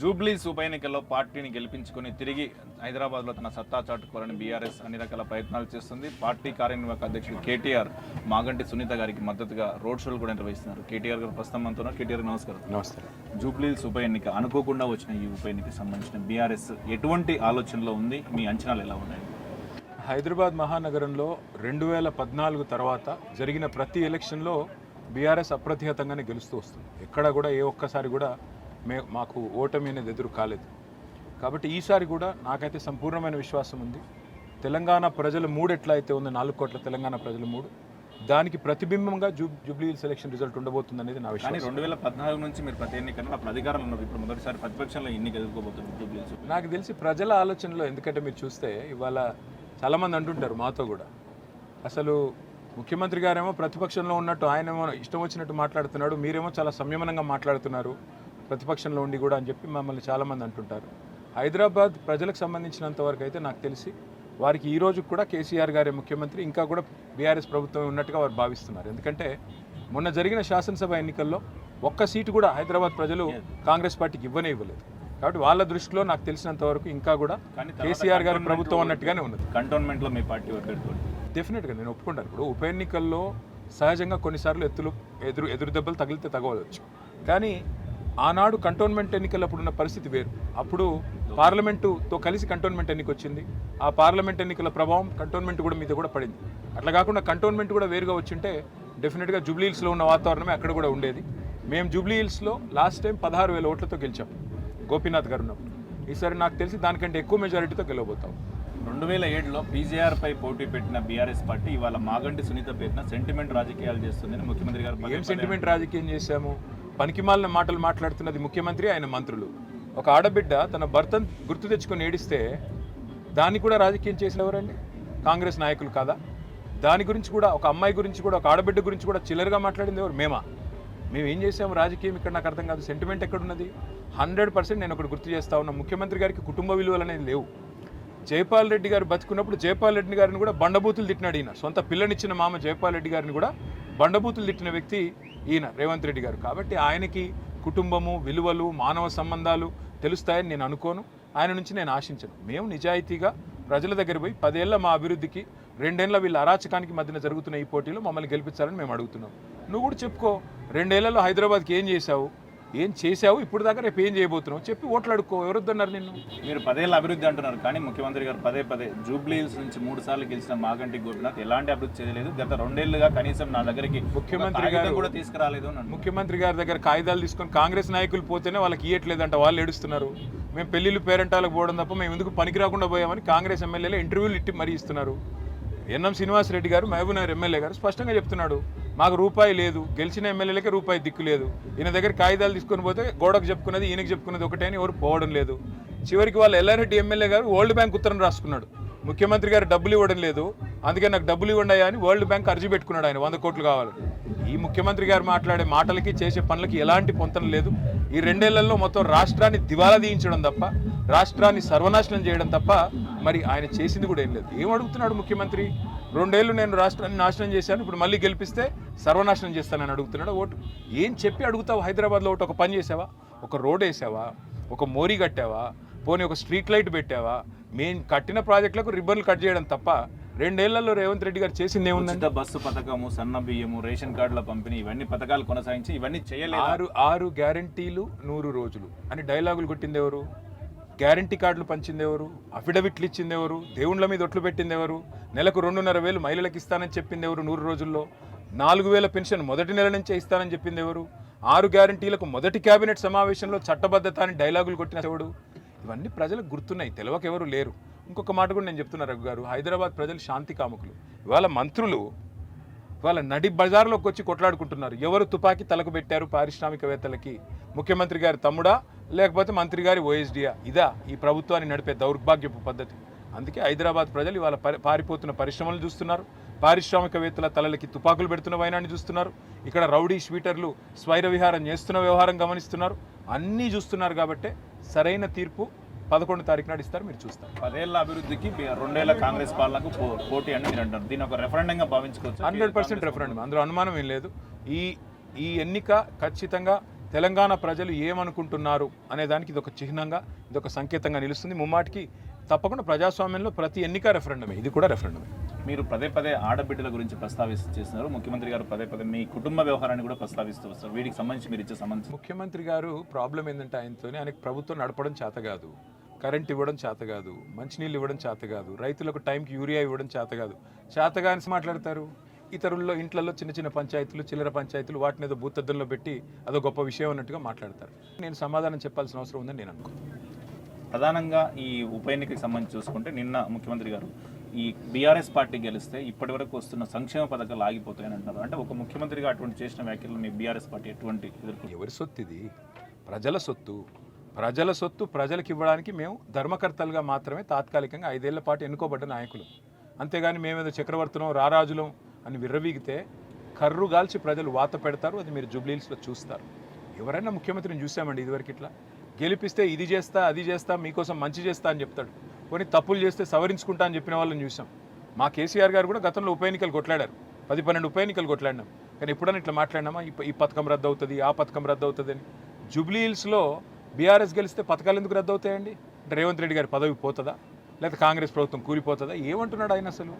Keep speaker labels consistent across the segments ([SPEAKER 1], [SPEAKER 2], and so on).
[SPEAKER 1] జూబ్లీస్ ఉప ఎన్నికల్లో పార్టీని గెలిపించుకుని తిరిగి హైదరాబాద్లో తన సత్తా చాటుకోవాలని బీఆర్ఎస్ అన్ని రకాల ప్రయత్నాలు చేస్తుంది. పార్టీ కార్యనిర్వాహక అధ్యక్షుడు కేటీఆర్ మాగంటి సునీత గారికి మద్దతుగా రోడ్ షోలు కూడా నిర్వహిస్తున్నారు. కేటీఆర్ గారు ప్రస్తుతం ఉన్నారు. కేటీఆర్ నమస్కారం.
[SPEAKER 2] నమస్తే
[SPEAKER 1] జూబ్లీస్ ఉప ఎన్నిక అనుకోకుండా వచ్చిన ఈ ఉప ఎన్నికకి సంబంధించిన బీఆర్ఎస్ ఎటువంటి ఆలోచనలో ఉంది? మీ అంచనాలు ఎలా ఉన్నాయి?
[SPEAKER 2] హైదరాబాద్ మహానగరంలో రెండు వేల పద్నాలుగు తర్వాత జరిగిన ప్రతి ఎలక్షన్లో బీఆర్ఎస్ అప్రతిహతంగానే గెలుస్తూ వస్తుంది. ఎక్కడ కూడా ఏ ఒక్కసారి కూడా మే మాకు ఓటమి అనేది ఎదురు కాలేదు. కాబట్టి ఈసారి కూడా నాకైతే సంపూర్ణమైన విశ్వాసం ఉంది. తెలంగాణ ప్రజల మూడు ఎట్లా అయితే ఉంది నాలుగు కోట్ల తెలంగాణ ప్రజల మూడు దానికి ప్రతిబింబంగా జూ జూబ్లీ సెలక్షన్ రిజల్ట్ ఉండబోతుంది అనేది నా విశ్వాసం.
[SPEAKER 1] రెండు వేల పద్నాలుగు నుంచి మీరు ప్రతి ఎన్నికల్లో అప్పుడు అధికారంలో ఉన్నారు ఇప్పుడు మొదటిసారి ప్రతిపక్షంలో ఎన్నిక ఎదుర్కోబోతున్నారు జూబ్లీస్
[SPEAKER 2] నాకు తెలిసి ప్రజల ఆలోచనలో ఎందుకంటే మీరు చూస్తే ఇవాళ చాలామంది అంటుంటారు మాతో కూడా. అసలు ముఖ్యమంత్రి గారేమో ప్రతిపక్షంలో ఉన్నట్టు ఆయనేమో ఇష్టం వచ్చినట్టు మాట్లాడుతున్నాడు మీరేమో చాలా సంయమనంగా మాట్లాడుతున్నారు. ప్రతిపక్షంలో ఉండి కూడా అని చెప్పి మమ్మల్ని చాలామంది అంటుంటారు. హైదరాబాద్ ప్రజలకు సంబంధించినంత వరకు అయితే నాకు తెలిసి వారికి ఈ రోజు కూడా కేసీఆర్ గారే ముఖ్యమంత్రి ఇంకా కూడా బీఆర్ఎస్ ప్రభుత్వం ఉన్నట్టుగా వారు భావిస్తున్నారు. ఎందుకంటే మొన్న జరిగిన శాసనసభ ఎన్నికల్లో ఒక్క సీటు కూడా హైదరాబాద్ ప్రజలు కాంగ్రెస్ పార్టీకి ఇవ్వనే ఇవ్వలేదు. కాబట్టి వాళ్ళ దృష్టిలో నాకు తెలిసినంత వరకు ఇంకా కూడా కేసీఆర్ గారి ప్రభుత్వం అన్నట్టుగానే ఉన్నది.
[SPEAKER 1] కంటోన్మెంట్లో మీ పార్టీ
[SPEAKER 2] డెఫినెట్గా నేను ఒప్పుకుంటాను. ఇప్పుడు ఉప ఎన్నికల్లో సహజంగా కొన్నిసార్లు ఎత్తులు ఎదురు ఎదురు దెబ్బలు తగిలితే తగవచ్చు కానీ ఆనాడు కంటోన్మెంట్ ఎన్నికలప్పుడు ఉన్న పరిస్థితి వేరు. అప్పుడు పార్లమెంటుతో కలిసి కంటోన్మెంట్ ఎన్నిక వచ్చింది ఆ పార్లమెంట్ ఎన్నికల ప్రభావం కంటోన్మెంట్ కూడా మీద కూడా పడింది. అట్లా కాకుండా కంటోన్మెంట్ కూడా వేరుగా వచ్చింటే డెఫినెట్గా జూబ్లీ హిల్స్లో ఉన్న వాతావరణమే అక్కడ కూడా ఉండేది. మేము జూబ్లీ హిల్స్లో లాస్ట్ టైం పదహారు వేల ఓట్లతో గెలిచాం. గోపీనాథ్ గారు ఉన్నప్పుడు. ఈసారి నాకు తెలిసి దానికంటే ఎక్కువ మెజారిటీతో గెలవబోతాం.
[SPEAKER 1] రెండు వేల ఏడులో పీజేఆర్ పై పోటీ పెట్టిన బీఆర్ఎస్ పార్టీ ఇవాళ మాగంటి సునీత పేరున సెంటిమెంట్ రాజకీయాలు చేస్తుందని ముఖ్యమంత్రి గారు
[SPEAKER 2] ఏం సెంటిమెంట్ రాజకీయం చేశాము? పనికిమాలిన మాటలు మాట్లాడుతున్నది ముఖ్యమంత్రి ఆయన మంత్రులు. ఒక ఆడబిడ్డ తన భర్తను గుర్తు తెచ్చుకొని ఏడిస్తే దాన్ని కూడా రాజకీయం చేసిన ఎవరండి? కాంగ్రెస్ నాయకులు కాదా? దాని గురించి కూడా ఒక అమ్మాయి గురించి కూడా ఒక ఆడబిడ్డ గురించి కూడా చిల్లరగా మాట్లాడింది ఎవరు? మేమా? మేము ఏం చేసాము? రాజకీయం ఇక్కడ నాకు అర్థం కాదు. సెంటిమెంట్ ఎక్కడున్నది? హండ్రెడ్ పర్సెంట్ నేను ఒకటి గుర్తు చేస్తా ఉన్నా. ముఖ్యమంత్రి గారికి కుటుంబ విలువలు అనేది లేవు. జయపాల్ రెడ్డి గారు బతుకున్నప్పుడు జయపాల్ రెడ్డి గారిని కూడా బండబూతులు తిట్టినాడు ఈయన. సొంత పిల్లనిచ్చిన మామ జయపాల్ రెడ్డి గారిని కూడా బండబూతులు తిట్టిన వ్యక్తి ఈయన రేవంత్ రెడ్డి గారు. కాబట్టి ఆయనకి కుటుంబము విలువలు మానవ సంబంధాలు తెలుస్తాయని నేను అనుకోను. ఆయన నుంచి నేను ఆశించను. మేము నిజాయితీగా ప్రజల దగ్గర పోయి పదేళ్ళ మా అభివృద్ధికి రెండేళ్ళ వీళ్ళ అరాచకానికి మధ్యన జరుగుతున్న ఈ పోటీలో మమ్మల్ని గెలిపించాలని మేము అడుగుతున్నాం. నువ్వు కూడా చెప్పుకో రెండేళ్ళలో హైదరాబాద్కి ఏం చేశావు? ఏం చేశావు? ఇప్పుడు దాకా రేపు ఏం చేయబోతున్నావు? చెప్పి ఓట్లు అడుక్కో ఎవరొద్దన్నారు నిన్ను?
[SPEAKER 1] మీరు పదేళ్ళ అభివృద్ధి అంటున్నారు కానీ ముఖ్యమంత్రి గారు పదే పదే జూబ్లీ హిల్స్ నుంచి మూడు సార్లు గెలిచిన మాగంటి గోపినాథ్ ఎలాంటి అభివృద్ధి చేయలేదు. గత రెండేళ్ళుగా కనీసం నా దగ్గరికి
[SPEAKER 2] ముఖ్యమంత్రి గారు-
[SPEAKER 1] కూడా తీసుకురాలేదు.
[SPEAKER 2] ముఖ్యమంత్రి గారి దగ్గర కాగితాలు తీసుకొని కాంగ్రెస్ నాయకులు పోతేనే వాళ్ళకి ఇయ్యట్లేదంట. వాళ్ళు ఏడుస్తున్నారు. మేము పెళ్ళిళ్ళు పేరెంటాలకు పోవడం తప్ప మేము ఎందుకు పనికి రాకుండా పోయామని కాంగ్రెస్ ఎమ్మెల్యేలు ఇంటర్వ్యూలు ఇట్టి మరీ ఇస్తున్నారు. ఎన్ఎం శ్రీనివాసరెడ్డి గారు మహబూబ్నగర్ ఎమ్మెల్యే గారు స్పష్టంగా చెప్తున్నాడు. మాకు రూపాయి లేదు. గెలిచిన ఎమ్మెల్యేలకే రూపాయి దిక్కు లేదు. ఈయన దగ్గర కాగితాలు తీసుకొని పోతే గోడకు చెప్పుకున్నది ఈయనకి చెప్పుకున్నది ఒకటే అని ఎవరు పోవడం లేదు. చివరికి వాళ్ళ Yellareddy MLA garu world bank ఉత్తరం రాసుకున్నాడు. ముఖ్యమంత్రి గారు డబ్బులు ఇవ్వడం లేదు. అందుకే నాకు డబ్బులు ఇవ్వండి అని వరల్డ్ బ్యాంక్ అర్జీ పెట్టుకున్నాడు ఆయన. వంద కోట్లు కావాలి. ఈ ముఖ్యమంత్రి గారు మాట్లాడే మాటలకి చేసే పనులకి ఎలాంటి పొంతన లేదు. ఈ రెండేళ్ళలో మొత్తం రాష్ట్రాన్ని దివాలా తీయించడం తప్ప రాష్ట్రాన్ని సర్వనాశనం చేయడం తప్ప మరి ఆయన చేసింది కూడా ఏం లేదు. ఏం అడుగుతున్నాడు ముఖ్యమంత్రి? రెండేళ్ళు నేను రాష్ట్రాన్ని నాశనం చేశాను ఇప్పుడు మళ్ళీ గెలిపిస్తే సర్వనాశనం చేస్తానని అడుగుతున్నాడు. ఓటు ఏం చెప్పి అడుగుతావు? హైదరాబాద్లో ఒకటి ఒక పని చేసావా? ఒక రోడ్ వేసావా? ఒక మోరీ కట్టావా? పోనీ ఒక స్ట్రీట్ లైట్ పెట్టావా? మేము కట్టిన ప్రాజెక్టులకు రిబ్బన్లు కట్ చేయడం తప్ప రెండేళ్ళలో రేవంత్ రెడ్డి గారు చేసింది
[SPEAKER 1] ఉచిత బస్సు పథకము సన్న బియ్యము రేషన్ కార్డుల పంపిణీ ఇవన్నీ పథకాలు కొనసాగించి ఇవన్నీ చేయలేదు?
[SPEAKER 2] ఆరు ఆరు గ్యారంటీలు నూరు రోజులు అని డైలాగులు కొట్టింది ఎవరు? గ్యారంటీ కార్డులు పంచింది ఎవరు? అఫిడవిట్లు ఇచ్చింది ఎవరు? దేవుళ్ళ మీద ఒట్లు పెట్టింది ఎవరు? నెలకు రెండున్నర వేలు మహిళలకు ఇస్తానని చెప్పింది ఎవరు నూరు రోజుల్లో? నాలుగు వేల పెన్షన్ మొదటి నెల నుంచే ఇస్తానని చెప్పింది ఎవరు? ఆరు గ్యారంటీలకు మొదటి కేబినెట్ సమావేశంలో చట్టబద్ధత అని డైలాగులు కొట్టిన ఎవడు? ఇవన్నీ ప్రజలకు గుర్తున్నాయి తెలవకెవరు లేరు. ఇంకొక మాట కూడా నేను చెప్తున్నా రఘు గారు హైదరాబాద్ ప్రజలు శాంతి కాముకులు. ఇవాళ మంత్రులు వాళ్ళ నడి బజార్లోకి వచ్చి కొట్లాడుకుంటున్నారు. ఎవరు తుపాకీ తలకు పెట్టారు పారిశ్రామికవేత్తలకి? ముఖ్యమంత్రి గారి తమ్ముడా లేకపోతే మంత్రి గారి ఓఎస్డియా ఇదా ఈ ప్రభుత్వాన్ని నడిపే దౌర్భాగ్యపు పద్ధతి. అందుకే హైదరాబాద్ ప్రజలు ఇవాళ పరి- పారిపోతున్న పరిశ్రమలు చూస్తున్నారు. పారిశ్రామికవేత్తల తలలకి తుపాకులు పెడుతున్న వైనాన్ని చూస్తున్నారు. ఇక్కడ రౌడీ స్వీటర్లు స్వైర విహారం చేస్తున్న వ్యవహారం గమనిస్తున్నారు. అన్నీ చూస్తున్నారు కాబట్టే సరైన తీర్పు పదకొండు తారీఖు నాడు ఇస్తారు మీరు చూస్తారు.
[SPEAKER 1] పదేళ్ళ అభివృద్ధికి రెండేళ్ళ కాంగ్రెస్ పాలనకు పోటీ అని మీరు అంటారు. దీని ఒక రెఫరెండంగా భావించుకోవచ్చు.
[SPEAKER 2] హండ్రెడ్ పర్సెంట్ రెఫరెండం అందులో అనుమానం ఏం లేదు. ఈ ఈ ఎన్నిక ఖచ్చితంగా తెలంగాణ ప్రజలు ఏమనుకుంటున్నారు అనే దానికి ఇది ఒక చిహ్నంగా ఇది ఒక సంకేతంగా నిలుస్తుంది. ముమ్మాటికి తప్పకుండా ప్రజాస్వామ్యంలో ప్రతి ఎన్నిక రెఫరెండమే ఇది కూడా రెఫరెండమే
[SPEAKER 1] మీరు పదే పదే ఆడబిడ్డల గురించి ప్రస్తావిస్తూ చేస్తున్నారు. ముఖ్యమంత్రి గారు పదే పదే మీ కుటుంబ వ్యవహారాన్ని కూడా ప్రస్తావిస్తూ వస్తారు. వీటికి సంబంధించి మీరు ఇచ్చే సంబంధించి.
[SPEAKER 2] ముఖ్యమంత్రి గారు ప్రాబ్లం ఏంటంటే ఆయనతోనే ఆయనకు ప్రభుత్వం నడపడం చేత కాదు. కరెంట్ ఇవ్వడం చేత కాదు. మంచినీళ్ళు ఇవ్వడం చేత కాదు. రైతులకు టైంకి యూరియా ఇవ్వడం చేత కాదు. చేతగాని మాట్లాడతారు. ఇతరుల్లో ఇంట్లలో చిన్న చిన్న పంచాయతీలు చిల్లర పంచాయతీలు వాటిని ఏదో భూతద్దంలో పెట్టి అదో గొప్ప విషయం అన్నట్టుగా మాట్లాడతారు. నేను సమాధానం చెప్పాల్సిన అవసరం ఉందని నేను అనుకో
[SPEAKER 1] ప్రధానంగా ఈ ఉప ఎన్నికకి సంబంధించి చూసుకుంటే నిన్న ముఖ్యమంత్రి గారు ఈ బీఆర్ఎస్ పార్టీ గెలిస్తే ఇప్పటి వరకు వస్తున్న సంక్షేమ పథకాలు ఆగిపోతాయని అంటున్నారు. అంటే ఒక ముఖ్యమంత్రిగా అటువంటి చేసిన వ్యాఖ్యలు మీ బీఆర్ఎస్ పార్టీ ఎటువంటి ఎదుర్కొంటుంది
[SPEAKER 2] ఎవరి సొత్తు ఇది ప్రజల సొత్తు. ప్రజల సొత్తు ప్రజలకు ఇవ్వడానికి మేము ధర్మకర్తలుగా మాత్రమే తాత్కాలికంగా ఐదేళ్ళ పాటు ఎన్నుకోబడ్డ నాయకులు. అంతేగాని మేమేదో చక్రవర్తులం రారాజులం అని విర్రవీగితే కర్రు గాల్చి ప్రజలు వాత పెడతారు అది మీరు జూబ్లీహిల్స్లో చూస్తారు. ఎవరైనా ముఖ్యమంత్రిని చూసామండి ఇదివరకు ఇట్లా? గెలిపిస్తే ఇది చేస్తా అది చేస్తా మీకోసం మంచి చేస్తా అని చెప్తాడు. కొన్ని తప్పులు చేస్తే సవరించుకుంటా అని చెప్పిన వాళ్ళని చూసాం. మా కేసీఆర్ గారు కూడా గతంలో ఉప ఎన్నికలు కొట్లాడారు. పది పన్నెండు ఉప ఎన్నికలు కొట్లాడినాం. కానీ ఎప్పుడైనా ఇట్లా మాట్లాడినామా? ఈ ఈ పథకం రద్దు అవుతుంది ఆ పథకం రద్దు అవుతుంది అని జూబ్లీ హిల్స్లో బీఆర్ఎస్ గెలిస్తే పథకాలు ఎందుకు రద్దు అవుతాయండి రేవంత్ రెడ్డి గారి పదవి పోతుందా? లేదా కాంగ్రెస్ ప్రభుత్వం కూలిపోతుందా? ఏమంటున్నాడు ఆయన అసలు?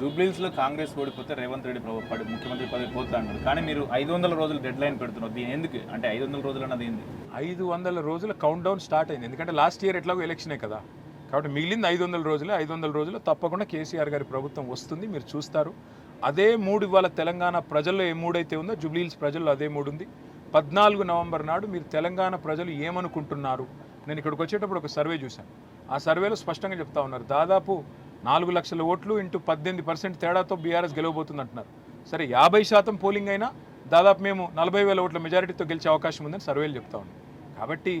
[SPEAKER 1] జూబ్లీస్లో కాంగ్రెస్ ఓడిపోతే రేవంత్ రెడ్డి పడి ముఖ్యమంత్రి పదవి పోతా అన్నారు కానీ మీరు ఐదు వందల రోజులు డెడ్ లైన్ పెడుతున్నారు. దీని ఎందుకు? అంటే ఐదు వందల రోజులు అన్నది ఏంది?
[SPEAKER 2] ఐదు వందల రోజుల కౌంట్ డౌన్ స్టార్ట్ అయింది. ఎందుకంటే లాస్ట్ ఇయర్ ఎట్లాగో ఎలక్షనే కదా. కాబట్టి మిగిలింది ఐదు వందల రోజులే. ఐదు వందల రోజులు తప్పకుండా కేసీఆర్ గారి ప్రభుత్వం వస్తుంది. మీరు చూస్తారు. అదే మూడు ఇవాళ తెలంగాణ ప్రజల్లో ఏ మూడైతే ఉందో జూబ్లీహిల్స్ ప్రజల్లో అదే మూడు ఉంది. పద్నాలుగు నవంబర్ నాడు మీరు తెలంగాణ ప్రజలు ఏమనుకుంటున్నారు? నేను ఇక్కడికి వచ్చేటప్పుడు ఒక సర్వే చూశాను. ఆ సర్వేలో స్పష్టంగా చెప్తా ఉన్నారు. దాదాపు నాలుగు లక్షల ఓట్లు ఇంటూ పద్దెనిమిది పర్సెంట్ తేడాతో బీఆర్ఎస్ గెలవబోతుంది అంటున్నారు సరే యాభై శాతం పోలింగ్ అయినా దాదాపు మేము నలభై వేల ఓట్ల మెజారిటీతో గెలిచే అవకాశం ఉందని సర్వేలు చెప్తా ఉన్నాయి కాబట్టి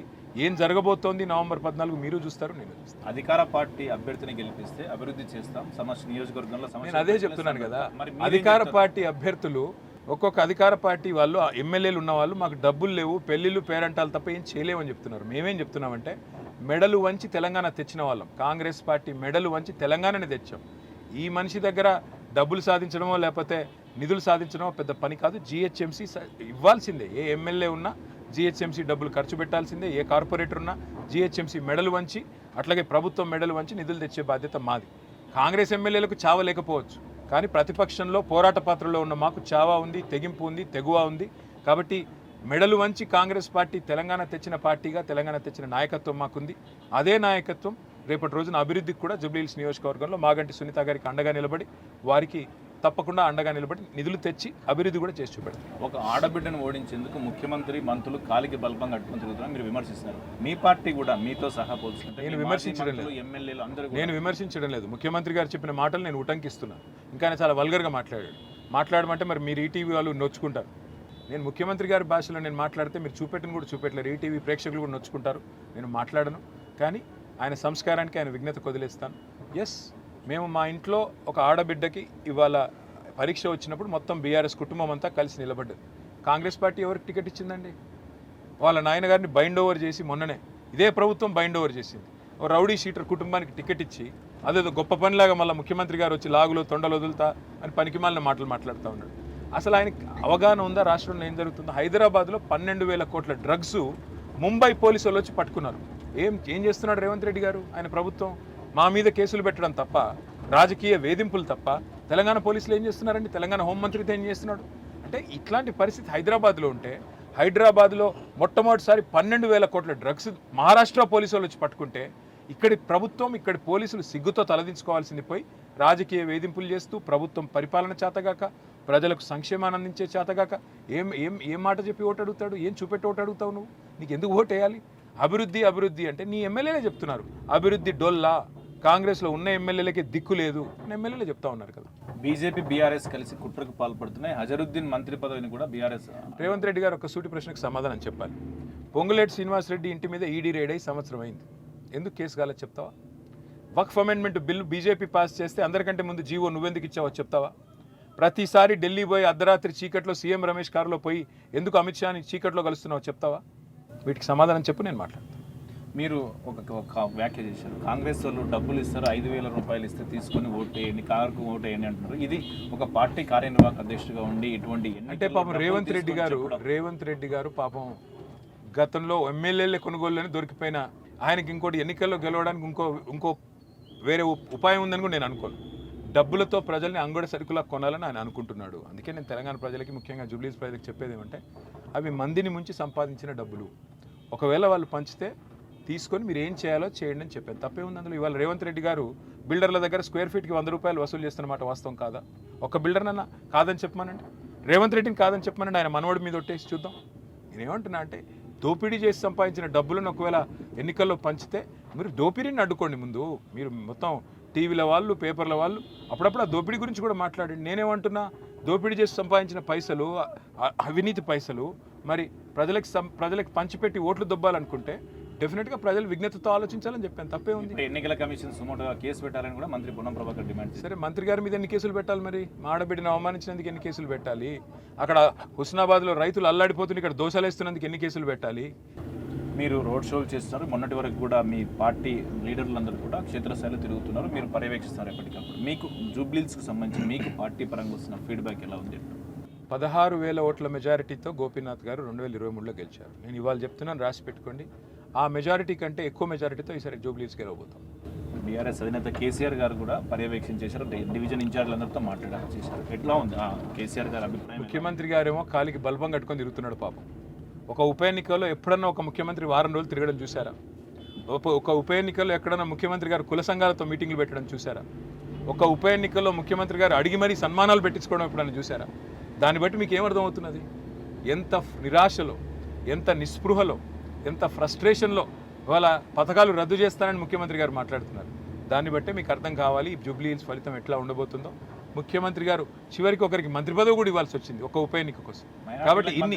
[SPEAKER 2] ఏం జరగబోతోంది నవంబర్ పద్నాలుగు మీరు చూస్తారు నేను చూస్తాను.
[SPEAKER 1] అధికార పార్టీ అభ్యర్థిని గెలిపిస్తే అభివృద్ధి చేస్తాం. సమస్య నియోజకవర్గంలో సమస్య
[SPEAKER 2] నేను అదే చెప్తున్నాను కదా. అధికార? పార్టీ అభ్యర్థులు ఒక్కొక్క అధికార పార్టీ వాళ్ళు ఎమ్మెల్యేలు ఉన్న వాళ్ళు మాకు డబ్బులు లేవు పెళ్ళిళ్ళు పేరంటాలు తప్ప ఏం చేయలేమని చెప్తున్నారు. మేమేం చెప్తున్నామంటే మెడలు వంచి తెలంగాణ తెచ్చిన వాళ్ళం. కాంగ్రెస్ పార్టీ మెడలు వంచి తెలంగాణని తెచ్చాం. ఈ మనిషి దగ్గర డబ్బులు సాధించడమో లేకపోతే నిధులు సాధించడమో పెద్ద పని కాదు. జిహెచ్ఎంసీ ఇవ్వాల్సిందే. ఏ ఎమ్మెల్యే ఉన్నా జిహెచ్ఎంసీ డబ్బులు ఖర్చు పెట్టాల్సిందే. ఏ కార్పొరేటర్ ఉన్నా జిహెచ్ఎంసీ మెడలు వంచి అట్లాగే ప్రభుత్వం మెడలు వంచి నిధులు తెచ్చే బాధ్యత మాది. కాంగ్రెస్ ఎమ్మెల్యేలకు చావలేకపోవచ్చు కానీ ప్రతిపక్షంలో పోరాట పాత్రలో ఉన్న మాకు చావా ఉంది తెగింపు ఉంది తెగువ ఉంది. కాబట్టి మెడలు వంచి కాంగ్రెస్ పార్టీ తెలంగాణ తెచ్చిన పార్టీగా తెలంగాణ తెచ్చిన నాయకత్వం మాకుంది. అదే నాయకత్వం రేపటి రోజున అభివృద్ధికి కూడా జూబ్లీహిల్స్ నియోజకవర్గంలో మాగంటి సునీత గారికి అండగా నిలబడి వారికి తప్పకుండా అండగా నిలబడి నిధులు తెచ్చి అభివృద్ధి కూడా చేసి చూపెడతాం.
[SPEAKER 1] ఒక ఆడబిడ్డను ఓడించేందుకు ముఖ్యమంత్రి మంత్రులు కాలికి బల్బం కట్టుకుని తిరుగుతున్నారు మీరు విమర్శిస్తున్నారు. మీ పార్టీ కూడా మీతో సహా పోల్చుకుంటే
[SPEAKER 2] నేను విమర్శించడం
[SPEAKER 1] మంత్రులు, ఎమ్మెల్యేలు అందరూ
[SPEAKER 2] నేను విమర్శించడం లేదు. ముఖ్యమంత్రి గారు చెప్పిన మాటలు నేను ఉటంకిస్తున్నాను. ఇంకా చాలా వల్గర్గా మాట్లాడాడు. మాట్లాడమంటే మరి మీరు ఈటీవీ వాళ్ళు నొచ్చుకుంటారు. నేను ముఖ్యమంత్రి గారి భాషలో నేను మాట్లాడితే మీరు చూపెట్టను కూడా చూపెట్టలేరు. ఈటీవీ ప్రేక్షకులు కూడా నొచ్చుకుంటారు. నేను మాట్లాడను. కానీ ఆయన సంస్కారానికి ఆయన విఘ్నత కొదిలేస్తాను. ఎస్ మేము మా ఇంట్లో ఒక ఆడబిడ్డకి ఇవాళ పరీక్ష వచ్చినప్పుడు మొత్తం బీఆర్ఎస్ కుటుంబం అంతా కలిసి నిలబడ్డది. కాంగ్రెస్ పార్టీ ఎవరికి టికెట్ ఇచ్చిందండి? వాళ్ళ నాయనగారిని బైండ్ ఓవర్ చేసి మొన్ననే ఇదే ప్రభుత్వం బైండ్ ఓవర్ చేసింది. ఓ రౌడీ షీటర్ కుటుంబానికి టికెట్ ఇచ్చి అదేదో గొప్ప పనిలాగా మళ్ళీ ముఖ్యమంత్రి గారు వచ్చి లాగులో తొండలు వదులుతా అని పనికిమాలిన మాటలు మాట్లాడుతూ ఉన్నాడు. అసలు ఆయనకి అవగాహన ఉందా? రాష్ట్రంలో ఏం జరుగుతుందో? హైదరాబాద్లో పన్నెండు వేల కోట్ల డ్రగ్స్ ముంబై పోలీసు వాళ్ళు వచ్చి పట్టుకున్నారు. ఏం ఏం చేస్తున్నాడు రేవంత్ రెడ్డి గారు? ఆయన ప్రభుత్వం మా మీద కేసులు పెట్టడం తప్ప రాజకీయ వేధింపులు తప్ప తెలంగాణ పోలీసులు ఏం చేస్తున్నారండి? తెలంగాణ హోంమంత్రితో ఏం చేస్తున్నాడు? అంటే ఇట్లాంటి పరిస్థితి హైదరాబాద్లో ఉంటే హైదరాబాద్లో మొట్టమొదటిసారి పన్నెండు వేల కోట్ల డ్రగ్స్ మహారాష్ట్ర పోలీసు వాళ్ళు వచ్చి పట్టుకుంటే ఇక్కడి ప్రభుత్వం ఇక్కడి పోలీసులు సిగ్గుతో తలదించుకోవాల్సింది పోయి రాజకీయ వేధింపులు చేస్తూ ప్రభుత్వం పరిపాలన చేతగాక ప్రజలకు సంక్షేమాన్ని అందించే చేతగాక ఏం ఏం ఏం మాట చెప్పి ఓటు అడుగుతాడు? ఏం చూపెట్టి ఓటు అడుగుతావు నువ్వు? నీకు ఎందుకు ఓటు వేయాలి? అభివృద్ధి అభివృద్ధి అంటే నీ ఎమ్మెల్యేలే చెప్తున్నారు. అభివృద్ధి డొల్లా కాంగ్రెస్లో ఉన్న ఎమ్మెల్యేలకి దిక్కు లేదు అని ఎమ్మెల్యేలే చెప్తా ఉన్నారు కదా.
[SPEAKER 1] బీజేపీ బీఆర్ఎస్ కలిసి కుట్రకు పాల్పడుతున్నాయి. హజరుద్దీన్ మంత్రి పదవిని కూడా బీఆర్ఎస్
[SPEAKER 2] రేవంత్ రెడ్డి గారు ఒక సూటి ప్రశ్నకు సమాధానం చెప్పాలి. పొంగులేటి శ్రీనివాస్ రెడ్డి ఇంటి మీద ఈడీ రేడ్ అయి సంవత్సరం అయింది. ఎందుకు కేసు కాలేదు చెప్తావా? Waqf amendment bill BJP pass చేస్తే అందరికంటే ముందు జీవో నువ్వెందుకు ఇచ్చావో చెప్తావా? ప్రతిసారి ఢిల్లీ పోయి అర్ధరాత్రి చీకట్లో సీఎం రమేష్ కారులో పోయి ఎందుకు అమిత్ షాని చీకట్లో కలుస్తున్నావో చెప్తావా? వీటికి సమాధానం చెప్పు నేను మాట్లాడతాను
[SPEAKER 1] మీరు ఒక వ్యాఖ్య చేశారు. కాంగ్రెస్ వాళ్ళు డబ్బులు ఇస్తారు ఐదు వేల రూపాయలు ఇస్తే తీసుకొని ఓటు వేయండి కారుకు ఓటు వేయండి అంటున్నారు. ఇది ఒక పార్టీ కార్యనిర్వాహక అధ్యక్షుడిగా ఉండి ఇటువంటి
[SPEAKER 2] అంటే పాపం రేవంత్ రెడ్డి గారు. రేవంత్ రెడ్డి గారు పాపం గతంలో ఎమ్మెల్యేల కొనుగోలులోనే దొరికిపోయిన ఆయనకి ఇంకోటి ఎన్నికల్లో గెలవడానికి ఇంకో ఇంకో వేరే ఉప్- ఉపాయం ఉందని కూడా నేను అనుకోను. డబ్బులతో ప్రజల్ని అంగుడ సరుకులా కొనాలని ఆయన అనుకుంటున్నాడు. అందుకే నేను తెలంగాణ ప్రజలకి ముఖ్యంగా జూబ్లీస్ ప్రజలకు చెప్పేది ఏమంటే అవి మందిని ముంచి సంపాదించిన డబ్బులు. ఒకవేళ వాళ్ళు పంచితే తీసుకొని మీరు ఏం చేయాలో చేయండి అని చెప్పాను తప్పే ఉంది అందులో. ఇవాళ రేవంత్ రెడ్డి గారు బిల్డర్ల దగ్గర స్క్వేర్ ఫీట్కి వంద రూపాయలు వసూలు చేస్తున్నమాట వాస్తవం కాదా? ఒక బిల్డర్నన్నా కాదని చెప్పమనండి. రేవంత్ రెడ్డిని కాదని చెప్పమనండి. ఆయన మనవడి మీద ఒట్టేసి చూద్దాం. నేనేమంటున్నా అంటే దోపిడీ చేసి సంపాదించిన డబ్బులను ఒకవేళ ఎన్నికల్లో పంచితే మీరు దోపిడీని అడ్డుకోండి ముందు. మీరు మొత్తం టీవీల వాళ్ళు పేపర్ల వాళ్ళు అప్పుడప్పుడు ఆ దోపిడీ గురించి కూడా మాట్లాడండి నేనేమంటున్నా దోపిడీ చేసి సంపాదించిన పైసలు అవినీతి పైసలు మరి ప్రజలకు సం ప్రజలకు పంచిపెట్టి ఓట్లు దొబ్బాలనుకుంటే డెఫినెట్గా ప్రజలు విజ్ఞతతో ఆలోచించాలని చెప్పాను. తప్పే ఉంది.
[SPEAKER 1] ఎన్నికల కమిషన్ సుమోటోగా కేసు పెట్టాలని కూడా మంత్రి పొన్నం ప్రభాకర్ డిమాండ్ చేశారు.
[SPEAKER 2] సరే మంత్రి గారి మీద ఎన్ని కేసులు పెట్టాలి మరి? మా ఆడబిడ్డను అవమానించినందుకు ఎన్ని కేసులు పెట్టాలి? అక్కడ హుస్నాబాద్లో రైతులు అల్లాడిపోతున్న ఇక్కడ దోషాలేస్తున్నందుకు ఎన్ని కేసులు పెట్టాలి?
[SPEAKER 1] మీరు రోడ్ షోలు చేస్తున్నారు మొన్నటి వరకు కూడా మీ పార్టీ లీడర్లందరూ కూడా క్షేత్రస్థాయిలో తిరుగుతున్నారు. మీరు పర్యవేక్షిస్తారు ఎప్పటికప్పుడు. మీకు జూబ్లీస్కి సంబంధించి మీకు పార్టీ పరంగా వస్తున్న ఫీడ్బ్యాక్ ఎలా ఉంది?
[SPEAKER 2] పదహారు వేల ఓట్ల మెజారిటీతో గోపీనాథ్ గారు రెండు వేల ఇరవై మూడులో గెలిచారు. నేను ఇవాళ చెప్తున్నాను రాసి పెట్టుకోండి. ఆ మెజారిటీ కంటే ఎక్కువ మెజారిటీతో ఈసారి జూబ్లీస్ గెలవబోతాం.
[SPEAKER 1] బీఆర్ఎస్ అధినేత కేసీఆర్ గారు కూడా పర్యవేక్షణ చేశారు. డివిజన్ ఇన్ఛార్జ్లందరితో మాట్లాడారు చేశారు. ఎట్లా ఉంది? ఆ కేసీఆర్ గారి అభిప్రాయం?
[SPEAKER 2] ముఖ్యమంత్రి గారేమో కాలికి బల్బం కట్టుకొని తిరుగుతున్నాడు పాపం. ఒక ఉప ఎన్నికల్లో ఎప్పుడన్నా ఒక ముఖ్యమంత్రి వారం రోజులు తిరగడం చూసారా ఒక- ఒక ఉప ఎన్నికల్లో ఎక్కడన్నా ముఖ్యమంత్రి గారు కుల సంఘాలతో మీటింగ్లు పెట్టడం చూసారా ఒక ఉప ఎన్నికల్లో ముఖ్యమంత్రి గారు అడిగి మరీ సన్మానాలు పెట్టించుకోవడం ఎప్పుడన్నా చూసారా దాన్ని బట్టి మీకు ఏమర్థం అవుతున్నది ఎంత నిరాశలో ఎంత నిస్పృహలో ఎంత ఫ్రస్ట్రేషన్లో ఇవాళ పథకాలు రద్దు చేస్తానని ముఖ్యమంత్రి గారు మాట్లాడుతున్నారు. దాన్ని బట్టే మీకు అర్థం కావాలి ఈ జూబ్లీ హిల్స్ ఫలితం ఎట్లా ఉండబోతుందో. ముఖ్యమంత్రి గారు చివరికి ఒకరికి మంత్రి పదవి కూడా ఇవ్వాల్సి వచ్చింది ఒక ఉప ఎన్నిక కోసం కాబట్టి ఇన్ని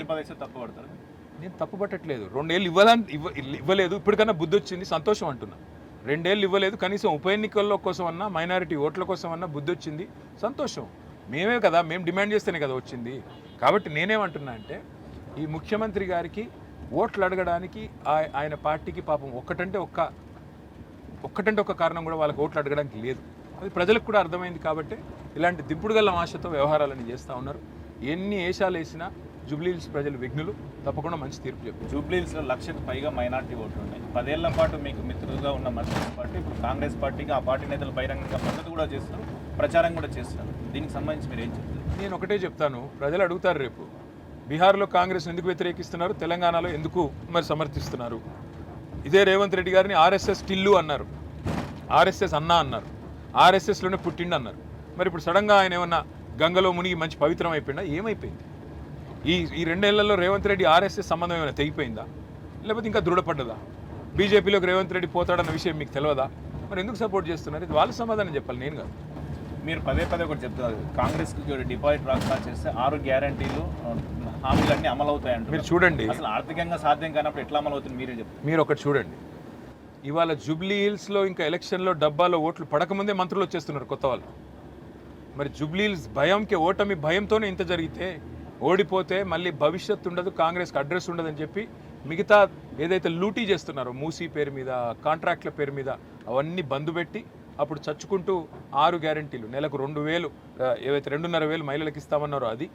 [SPEAKER 2] నేను తప్పు పట్టట్లేదు. రెండేళ్ళు ఇవ్వాలని ఇవ్వ ఇవ్వలేదు. ఇప్పటికన్నా బుద్ధి వచ్చింది సంతోషం అంటున్నా. రెండేళ్ళు ఇవ్వలేదు కనీసం ఉప ఎన్నికల్లో కోసం అన్నా మైనారిటీ ఓట్ల కోసం అన్నా బుద్ధి వచ్చింది సంతోషం. మేమే కదా మేము డిమాండ్ చేస్తేనే కదా వచ్చింది. కాబట్టి నేనేమంటున్నా అంటే ఈ ముఖ్యమంత్రి గారికి ఓట్లు అడగడానికి ఆయ- ఆయన పార్టీకి పాపం ఒక్కటంటే ఒక్క ఒక్కటంటే ఒక్క కారణం కూడా వాళ్ళకి ఓట్లు అడగడానికి లేదు. అది ప్రజలకు కూడా అర్థమైంది కాబట్టి ఇలాంటి దింపుడు ఆశతో వ్యవహారాలను చేస్తూ ఉన్నారు. ఎన్ని ఏషాలు వేసినా జూబ్లీహిల్స్ ప్రజలు విఘ్నులు. తప్పకుండా మంచి తీర్పు చెప్పారు
[SPEAKER 1] జూబ్లీహిల్స్లో లక్షకు పైగా మైనార్టీ ఓట్లు ఉన్నాయి పదేళ్ళ పాటు మీకు మిత్రులుగా ఉన్న మద్దతు పార్టీ ఇప్పుడు కాంగ్రెస్ పార్టీకి ఆ పార్టీ నేతలు బహిరంగంగా మద్దతు కూడా చేస్తున్నారు ప్రచారం కూడా చేస్తున్నారు దీనికి సంబంధించి మీరు ఏం చెప్తారు?
[SPEAKER 2] నేను ఒకటే చెప్తాను. ప్రజలు అడుగుతారు రేపు బీహార్లో కాంగ్రెస్ ఎందుకు వ్యతిరేకిస్తున్నారు తెలంగాణలో ఎందుకు మరి సమర్థిస్తున్నారు? ఇదే రేవంత్ రెడ్డి గారిని ఆర్ఎస్ఎస్ టిల్లు అన్నారు. ఆర్ఎస్ఎస్ అన్నా అన్నారు. ఆర్ఎస్ఎస్లోనే పుట్టిండు అన్నారు. మరి ఇప్పుడు సడన్గా ఆయన ఏమన్నా గంగలో మునిగి మంచి పవిత్రం అయిపోయిందా ఏమైపోయింది? ఈ ఈ రెండేళ్ళలో రేవంత్ రెడ్డి ఆర్ఎస్ఎస్ సంబంధం ఏమైనా తెగిపోయిందా? లేకపోతే ఇంకా దృఢపడ్డదా? బీజేపీలోకి రేవంత్ రెడ్డి పోతాడన్న విషయం మీకు తెలియదా మరి ఎందుకు సపోర్ట్ చేస్తున్నారు? ఇది వాళ్ళ సమాధానం చెప్పాలి నేను కాదు.
[SPEAKER 1] మీరు పదే పదే ఒకటి చెప్తున్నారు. కాంగ్రెస్కి డిపాజిట్ రాకుండా చేస్తే ఆరు గ్యారంటీలు హామీలన్నీ అమలు అవుతాయి
[SPEAKER 2] మీరు చూడండి.
[SPEAKER 1] అసలు ఆర్థికంగా సాధ్యం కానప్పుడు ఎట్లా అమలు అవుతుంది మీరే చెప్తారు
[SPEAKER 2] మీరు ఒకటి చూడండి. ఇవాళ జూబ్లీ హిల్స్లో ఇంకా ఎలక్షన్లో డబ్బాలో ఓట్లు పడకముందే మంత్రులు వచ్చేస్తున్నారు కొత్త వాళ్ళు. మరి జూబ్లీ హిల్స్ భయంకి ఓటమి భయంతోనే ఇంత జరిగితే ఓడిపోతే మళ్ళీ భవిష్యత్తు ఉండదు కాంగ్రెస్కి అడ్రస్ ఉండదని చెప్పి మిగతా ఏదైతే లూటీ చేస్తున్నారో మూసీ పేరు మీద కాంట్రాక్ట్ల పేరు మీద అవన్నీ బంద్ పెట్టి అప్పుడు చచ్చుకుంటూ ఆరు గ్యారంటీలు నెలకు రెండు వేలు ఏవైతే రెండున్నర వేలు మహిళలకు ఇస్తామన్నారో అది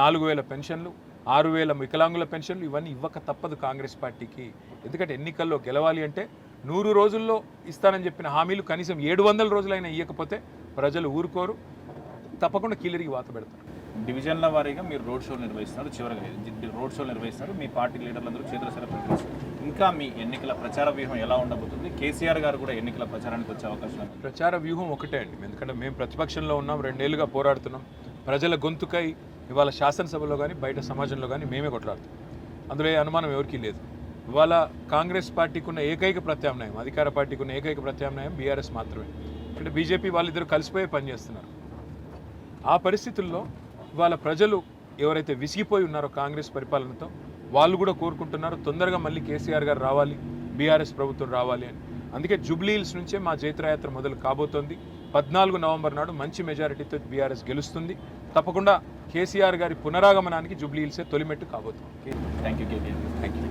[SPEAKER 2] నాలుగు వేల పెన్షన్లు ఆరు వేల వికలాంగుల పెన్షన్లు ఇవన్నీ ఇవ్వక తప్పదు కాంగ్రెస్ పార్టీకి. ఎందుకంటే ఎన్నికల్లో గెలవాలి అంటే నూరు రోజుల్లో ఇస్తానని చెప్పిన హామీలు కనీసం ఏడు వందల రోజులైనా ఇవ్వకపోతే ప్రజలు ఊరుకోరు తప్పకుండా కీలరికి వాత పెడతారు.
[SPEAKER 1] డివిజన్ల వారీగా మీరు రోడ్ షోలు నిర్వహిస్తున్నారు చివరిగా రోడ్ షోలు నిర్వహిస్తున్నారు మీ పార్టీ లీడర్లందరూ క్షేత్రస్థాయిలో ప్రకటిస్తారు ఇంకా మీ ఎన్నికల ప్రచార వ్యూహం ఎలా ఉండబోతుంది? కేసీఆర్ గారు కూడా ఎన్నికల ప్రచారానికి వచ్చే అవకాశం
[SPEAKER 2] ప్రచార వ్యూహం ఒకటే అండి. ఎందుకంటే మేము ప్రతిపక్షంలో ఉన్నాం రెండేళ్ళుగా పోరాడుతున్నాం. ప్రజల గొంతుకై ఇవాళ శాసనసభలో కానీ బయట సమాజంలో కానీ మేమే కొట్లాడుతున్నాం. అందులో ఏ అనుమానం ఎవరికీ లేదు. ఇవాళ కాంగ్రెస్ పార్టీకి ఉన్న ఏకైక ప్రత్యామ్నాయం అధికార పార్టీకి ఉన్న ఏకైక ప్రత్యామ్నాయం బీఆర్ఎస్ మాత్రమే. అంటే బీజేపీ వాళ్ళిద్దరూ కలిసిపోయి పనిచేస్తున్నారు ఆ పరిస్థితుల్లో ఇవాళ ప్రజలు ఎవరైతే విసిగిపోయి ఉన్నారో కాంగ్రెస్ పరిపాలనతో వాళ్ళు కూడా కోరుకుంటున్నారు తొందరగా మళ్ళీ కేసీఆర్ గారు రావాలి బీఆర్ఎస్ ప్రభుత్వం రావాలి అని. అందుకే జూబ్లీహిల్స్ నుంచే మా జైత్రయాత్ర మొదలు కాబోతోంది. పద్నాలుగు నవంబర్ నాడు మంచి మెజారిటీతో బీఆర్ఎస్ గెలుస్తుంది. తప్పకుండా కేసీఆర్ గారి పునరాగమనానికి జూబ్లీహిల్సే తొలిమెట్టు కాబోతుంది.
[SPEAKER 1] Thank you KTR
[SPEAKER 2] thank you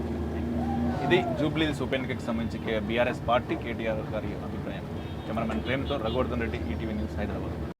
[SPEAKER 1] ఇది జూబ్లీహిల్స్ ఉప ఎన్నికకి సంబంధించి బీఆర్ఎస్ పార్టీ కేటీఆర్ గారి అభిప్రాయం. కెమెరామెన్ ప్రేమ్తో రఘువర్ధన్ రెడ్డి ఈటీవీ న్యూస్ హైదరాబాద్.